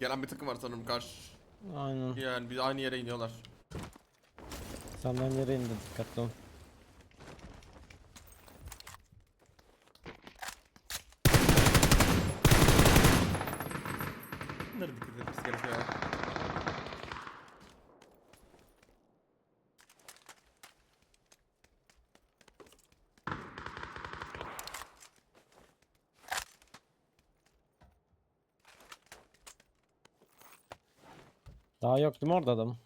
Gelen bir takım var sanırım karşı. Aynen. Yani bir aynı yere iniyorlar. Senden yere indi dikkatli ol. Daha yok değil mi orada adam?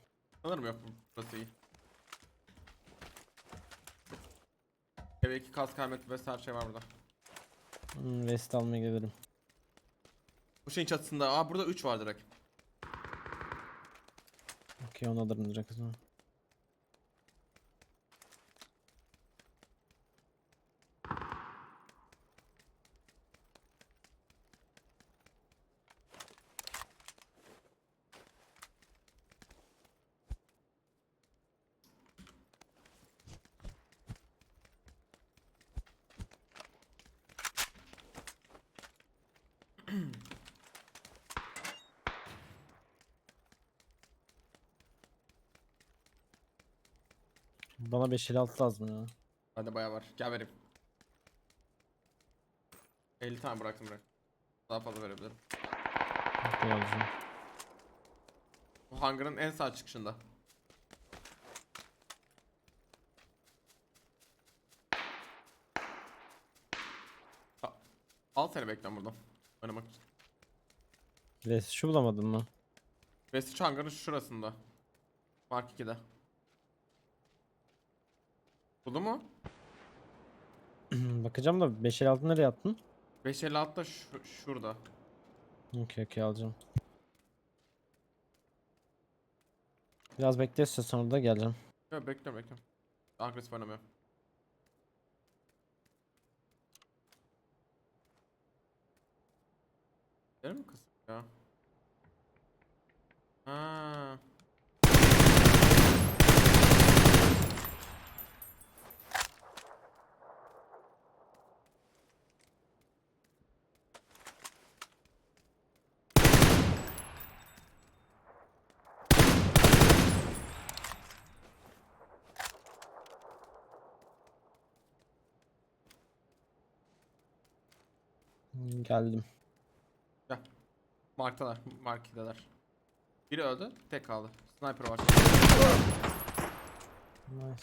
Sanırım yok bu- burası iyi. Eve iki kas kaymet ve her şey var burada. Hmm, vest almaya gelirim. Bu şeyin çatısında. Aa burada 3 var direkt. Okey onu alırım direkt o zaman. Bana 556 lazım ya. Bende bayağı var. Gel vereyim. 50 tane bıraktım bırak. Daha fazla verebilirim. Okey alacağım. Bu hangarın en sağ çıkışında. Al seni beklen buradan. Oynamak için. Vest şu bulamadın mı? Vestiç hangarın şurasında. Mark 2'de. Buldu mu? Bakacağım da 556 nereye attın? 556 da şu, şurada. Okey okey alacağım. Biraz bekle istiyorsan orada geleceğim. Yok bekliyorum bekliyorum. Agresif oynamıyorum. Gelir mi kız ya? Ha. Geldim. Marktalar. Markideler. Biri öldü. Tek kaldı. Sniper var. Nice.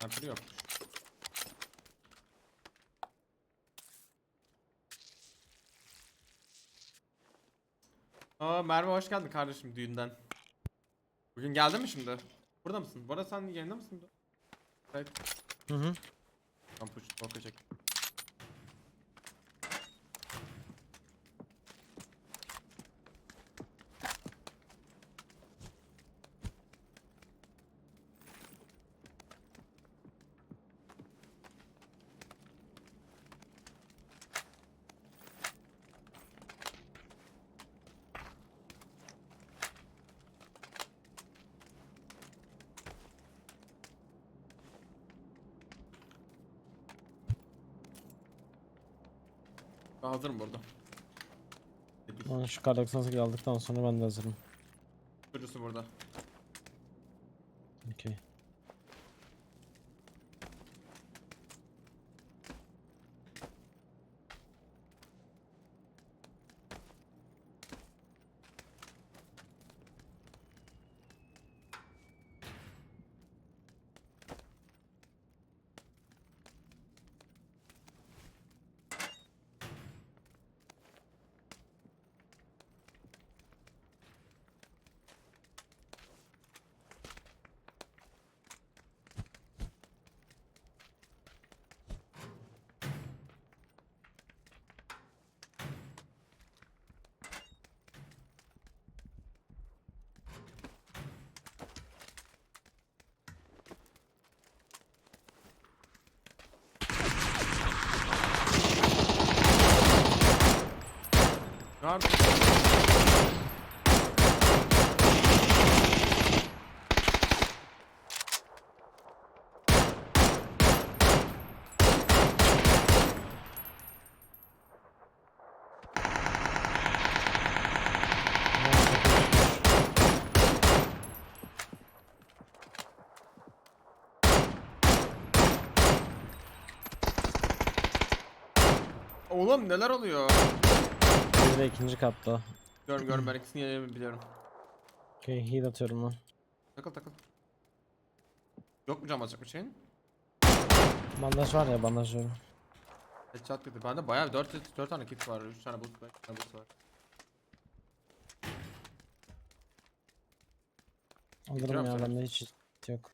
Sniper yok. Aa Merve hoş geldin kardeşim düğünden. Bugün geldin mi şimdi? Burada mısın? Bu arada sen yerinde misin? Evet. Hı hı. Tam push. Ben hazırım burada. Ben şu kar 98 aldıktan sonra ben de hazırım. Nerede? Oğlum neler oluyor? Bir de ikinci katta. Görüm görüm ben ikisini yerini biliyorum. Okey heal atıyorum ben. Takıl takıl. Yok mu cam açacak bir şeyin? Bandaj var ya bandaj var. Headshot dedi. Bende bayağı 4, 4 tane kit var. 3 tane boost var. 2 tane boost var. Alırım ya bende hiç yok.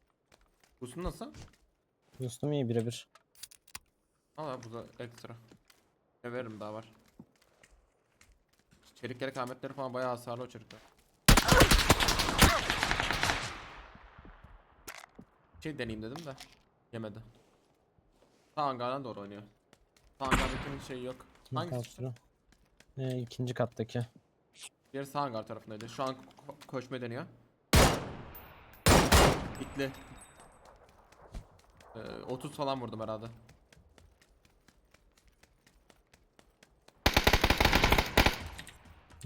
Boost'un nasıl? Boostum iyi birebir. Al ya bu da ekstra. Ne veririm daha var. Çelik gerek ahmetleri falan bayağı hasarlı o çelikler. Şey deneyeyim dedim de yemedi. Sağ hangardan doğru oynuyor. Sağ hangardakinin şeyi yok. Hangisi? Hangisi? Ee, ikinci kattaki. Diğeri sağ hangar tarafındaydı. Şu an ko- koşma deniyor. Bitli. Ee, 30 falan vurdum herhalde.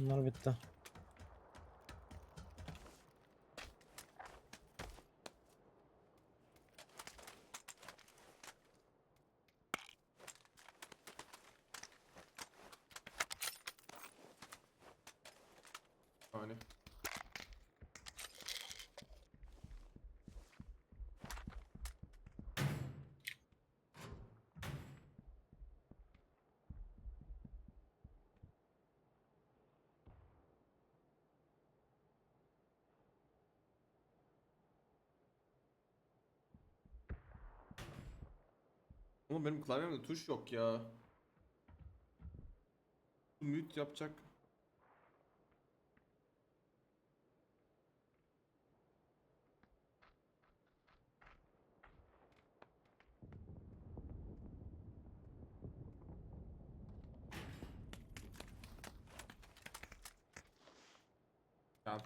Bunlar bitti. Yani. Oğlum benim klavyemde tuş yok ya. Mute yapacak. Tamam.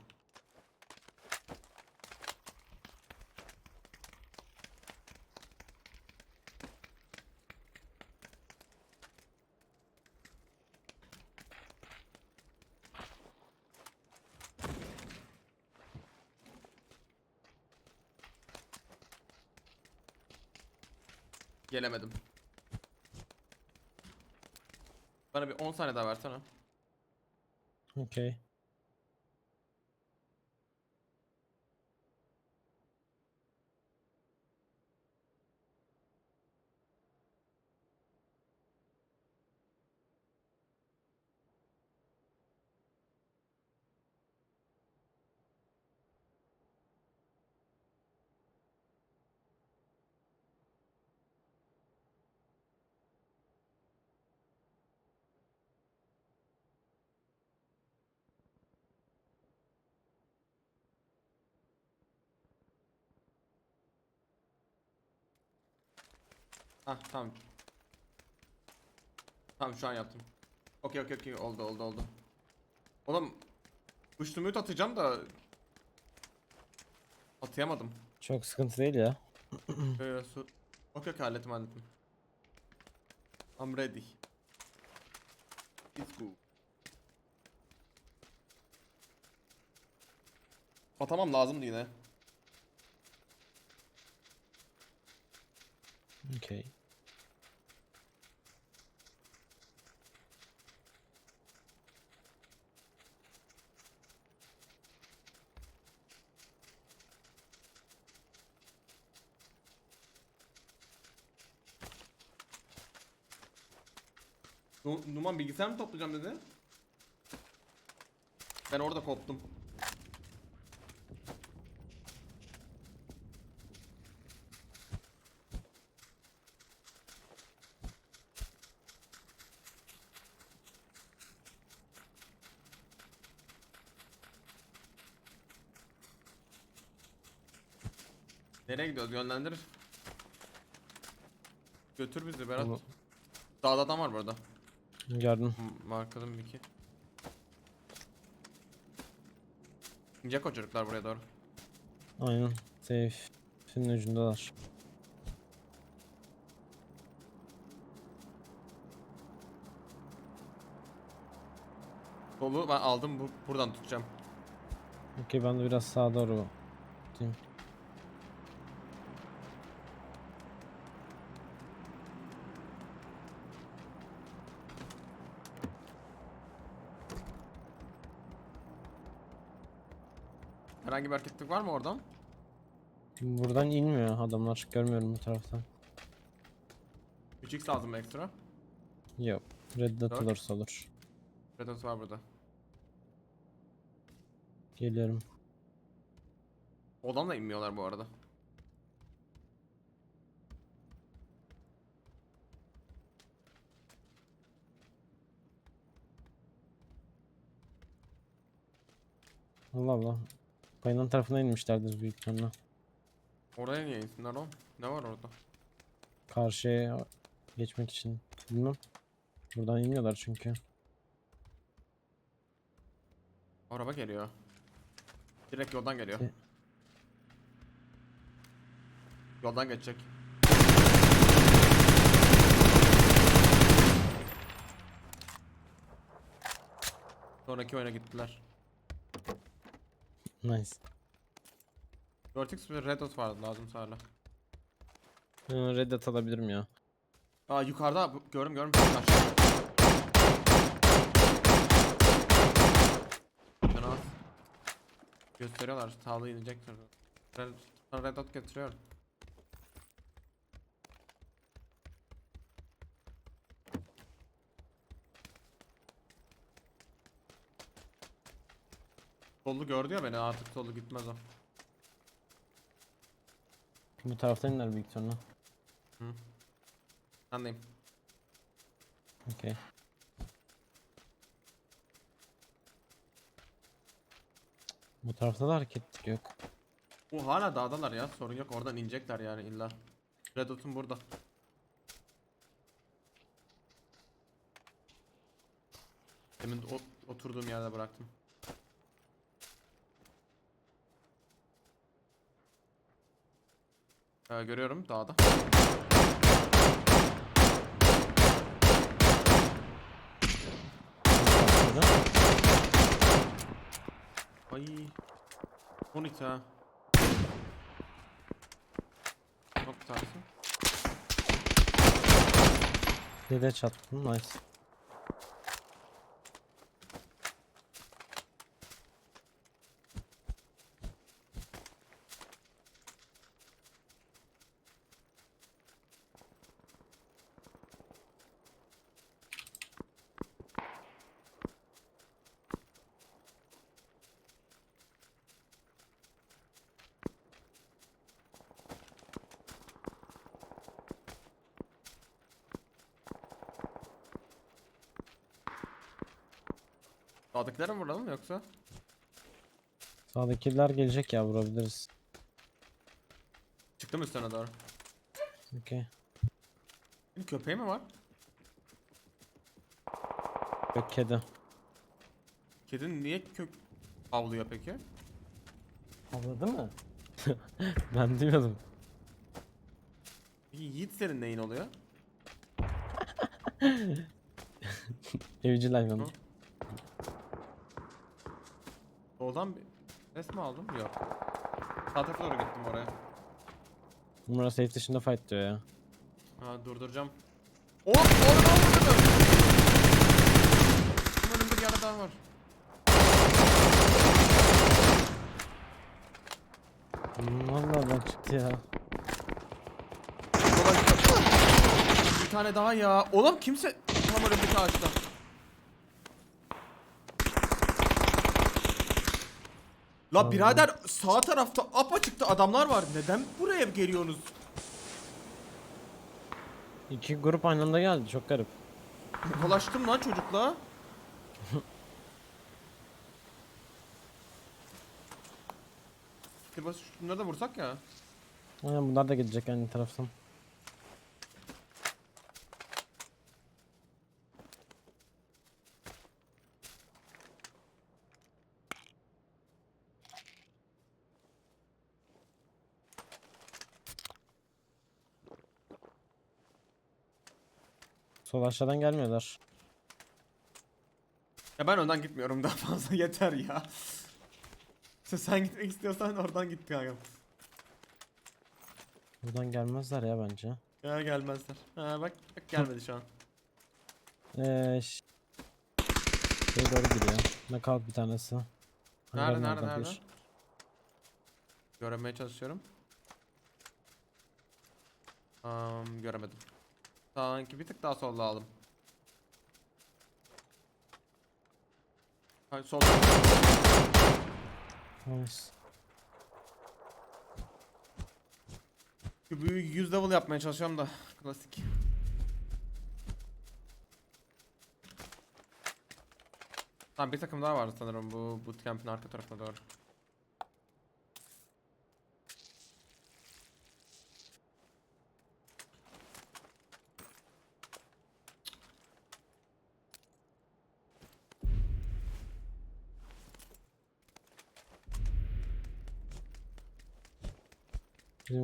Gelemedim. Bana bir 10 saniye daha versene. Okey. Hah tamam. Tamam şu an yaptım. Okey okey okey oldu oldu oldu. Oğlum to mute atacağım da Atayamadım. Çok sıkıntı değil ya. Ee, su... Okey okey hallettim hallettim. I'm ready. Let's go. Atamam lazımdı yine. Okey. Nu- Numan bilgisayar mı toplayacağım dedi? Ben orada koptum. Nereye gidiyoruz? Yönlendir. Götür bizi Berat. Tamam. Dağda adam var burada. Gördüm. M- Markadım bir iki. O çocuklar buraya doğru. Aynen. Safe. Senin ucundalar. Dolu ben aldım bu buradan tutacağım. Okey ben de biraz sağa doğru gideyim. Herhangi bir hareketlik var mı oradan? Buradan inmiyor adamlar. Görmüyorum bu taraftan. 3x lazım mı ekstra? Yok. Red dot Dört. olursa olur. Redot var burada. Geliyorum. Odan da inmiyorlar bu arada. Allah Allah. Bayılan tarafına inmişlerdir büyük ihtimalle. Oraya niye insinler oğlum? Ne var orada? Karşıya geçmek için. Bilmem. Buradan inmiyorlar çünkü. Araba geliyor. Direkt yoldan geliyor. E- Yoldan geçecek. Sonraki oyuna gittiler. Nice. 4x ve red dot vardı lazım hala. Ee, Red dot alabilirim ya. Aa yukarıda bu- gördüm gördüm. Aşağı. Fena az. Gösteriyorlar sağlığı inecekler. Red, red dot getiriyor. Sollu gördü ya beni artık sollu gitmez o. Bu taraftan iner büyük ihtimalle. Anlayayım. Okey. Bu tarafta da hareketlik yok. Bu hala dağdalar ya sorun yok oradan inecekler yani illa. Red Dot'un burada. Demin o- oturduğum yerde bıraktım. Ee, görüyorum dağda. Ay. 12 ha. Bak bir. Dede çattım. Nice. Dağdakileri mi vuralım yoksa? Sağdakiler gelecek ya vurabiliriz. Çıktım üstüne doğru. Okey. Bir köpeği mi var? Yok kedi. Kedi niye kök avlıyor peki? Avladı mı? ben duymadım. Peki Yiğit senin neyin oluyor? Evcil hayvan. Hı. Soldan bir ses mi aldım? Yok. Sağ tarafa doğru gittim oraya. Numara safe dışında fight diyor ya. Ha durduracağım. Oğlum oğlum oğlum Bunun önümde bir daha var. Hmm, Vallahi ben çıktı ya. Bir tane daha ya. Oğlum kimse tam önümdeki ağaçta. La birader sağ tarafta apaçıkta adamlar var. Neden buraya geliyorsunuz? İki grup aynı anda geldi çok garip. Dolaştım lan çocukla. Şunları da vursak ya. Aynen bunlar da gelecek aynı taraftan. Sol aşağıdan gelmiyorlar. Ya ben önden gitmiyorum daha fazla yeter ya. İşte sen gitmek istiyorsan oradan git kanka. Buradan gelmezler ya bence. Ya gelmezler. Ha bak, bak gelmedi şu an. Eee şey doğru gidiyor. Knockout bir tanesi. Nerede, Hangarın nerede, orada nerede? bir. Göremeye çalışıyorum. Um, göremedim. Sanki bir tık daha solda aldım. Hayır solda. Nice. Şu büyük 100 level yapmaya çalışıyorum da. Klasik. Tamam bir takım daha vardı sanırım bu bootcamp'in arka tarafına doğru.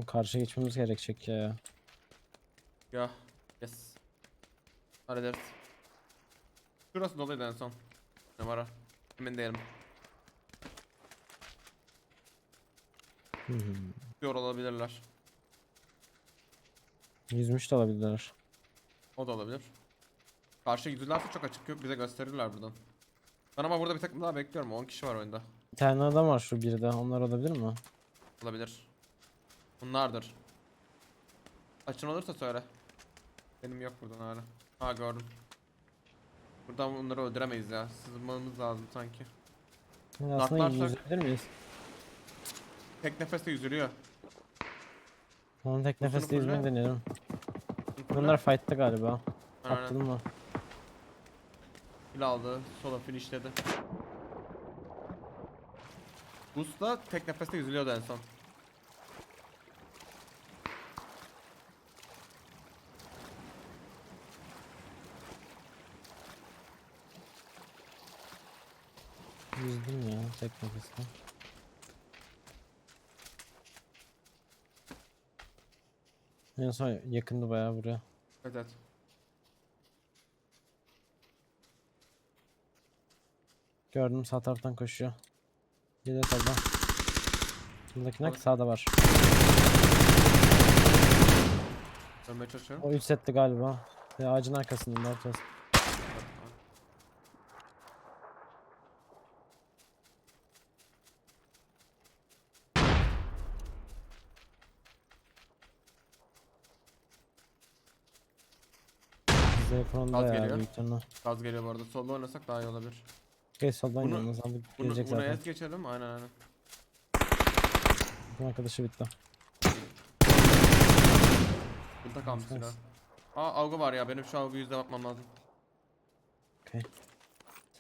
Bizim karşıya geçmemiz gerekecek ya. Ya. Yes. Hallederiz. Şurası doluydu en son. O? Emin değilim. Hmm. Diyor olabilirler. Yüzmüş de olabilirler. O da olabilir. Karşı yüzülerse çok açık yok bize gösterirler buradan. Ben ama burada bir takım daha bekliyorum. 10 kişi var oyunda. Bir tane adam var şu bir de. Onlar olabilir mi? Olabilir. Bunlardır. Açın olursa söyle. Benim yok buradan hala. Ha gördüm. Buradan bunları öldüremeyiz ya. Sızmamız lazım sanki. Yani Aslında Naklarsak- yüzebilir miyiz? Tek nefeste yüzülüyor. Onu tek nefeste yüzmeyi deneyelim. Bunlar fight'ta galiba. Atladın mı? Kill aldı. Sola finishledi. Boost'la tek nefeste yüzülüyordu en son. Yüzdüm ya tek nefeste. En son yakındı bayağı buraya. Evet evet. Gördüm sağ taraftan koşuyor. Geliyor soldan. Bundaki nak sağda var. Dönmeye çalışıyorum. O 3 setli galiba. Ve ağacın arkasında bakacağız. Bize yakın onda Gaz ya geliyor. büyük ihtimalle. Gaz geliyor bu arada. Solda oynasak daha iyi olabilir. Geç soldan Bunu- yalnız aldık. Bunu, Gelecek bunu zaten. es geçelim. Aynen aynen. Bu arkadaşı bitti. Burada kalmış Nice. silah. Aa avga var ya. Benim şu avga yüzde bakmam lazım. Okey.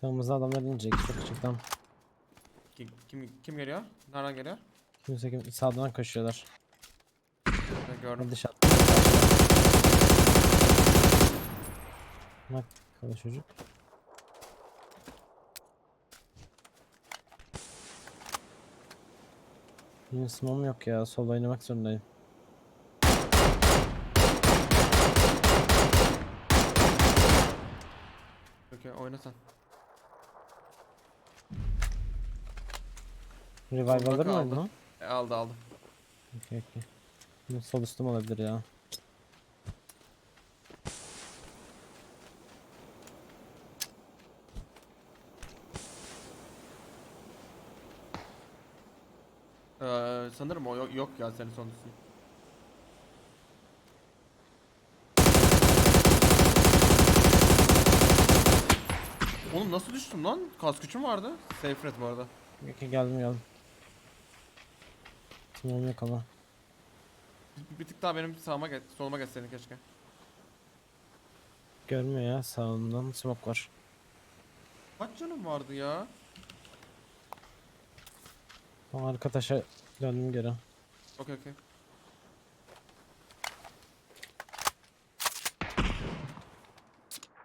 Sağımızda adamlar inecek çok açıktan. Kim, kim, kim geliyor? Nereden geliyor? Kimse kim sağdan koşuyorlar. Ben gördüm. Hadi şat. Bak kalı çocuk. Benim sımam yok ya. Sol oynamak zorundayım. Okey oyna sen. Revive alır mı kaldı. bunu? E, aldı aldı. Okey okey. Sol üstüm olabilir ya. Ee, sanırım o yok, yok ya senin sonuçsun. Oğlum nasıl düştüm lan? Kas gücüm vardı. Safe red bu arada. Okey geldim geldim. Sımam yok ama. Bir, bir tık daha benim sağıma geç, soluma geçseydin keşke. Görmüyor ya sağından smoke var. Kaç canım vardı ya? Ama arka taşa döndüm geri. Okey okey.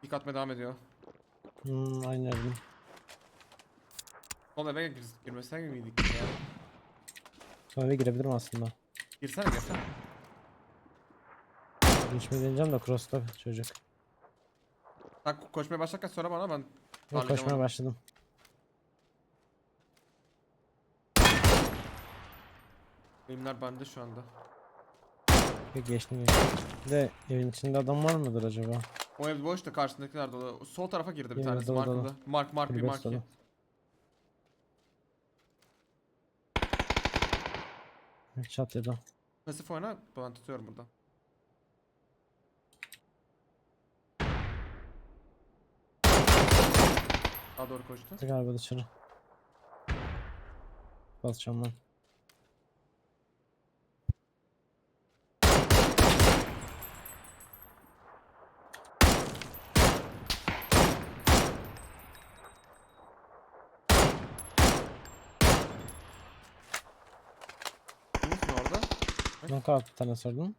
İlk atmaya devam ediyor. Hmm, aynı yerdim. Sol eve gir, girmesene miydik ya? Sonra eve girebilirim aslında. Girsene girsene. Geçmeyi deneyeceğim de cross'ta çocuk. Sen ko- koşmaya başlarken söyle bana ben Yok koşmaya başladım. Benimler bende şu anda. Peki geçtim geçtim. De evin içinde adam var mıdır acaba? O ev boş da karşındakiler dolu. Sol tarafa girdi bir tanesi dolu, dolu. markında. Mark mark bir Kulübe mark. dolu. Çat ya da. Pasif oyna ben tutuyorum burada. Daha doğru koştu. Galiba dışarı. Basacağım ben. Kim misin orada? Knockout bir tane sordum.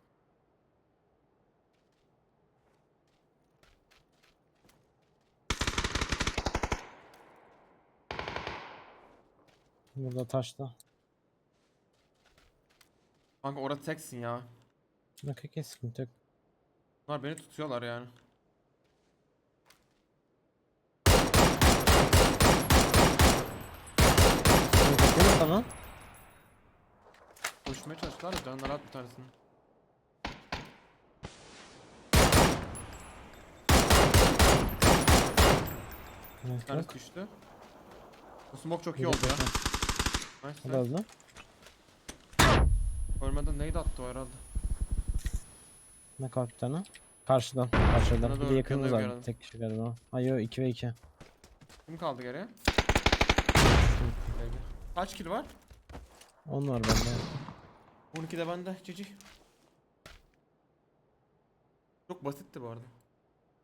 Burada taşta. Kanka orada teksin ya. Yok yok, sıkıntı yok. Bunlar beni tutuyorlar yani. Yok yok sana. Koşmaya çalıştılar da canları at tanesini. Bir tanesi düştü. Bu smoke çok iyi oldu ya. Nice. Da öldü. Ölmeden neydi attı o herhalde. Knockout bir tane. Karşıdan. Karşıdan. Bir de yakınımız var. Tek kişi galiba. Ay yok 2 ve 2. Kim kaldı geriye? Kaç kill var? 10 var bende. 12 de bende. Cici. Çok basitti bu arada.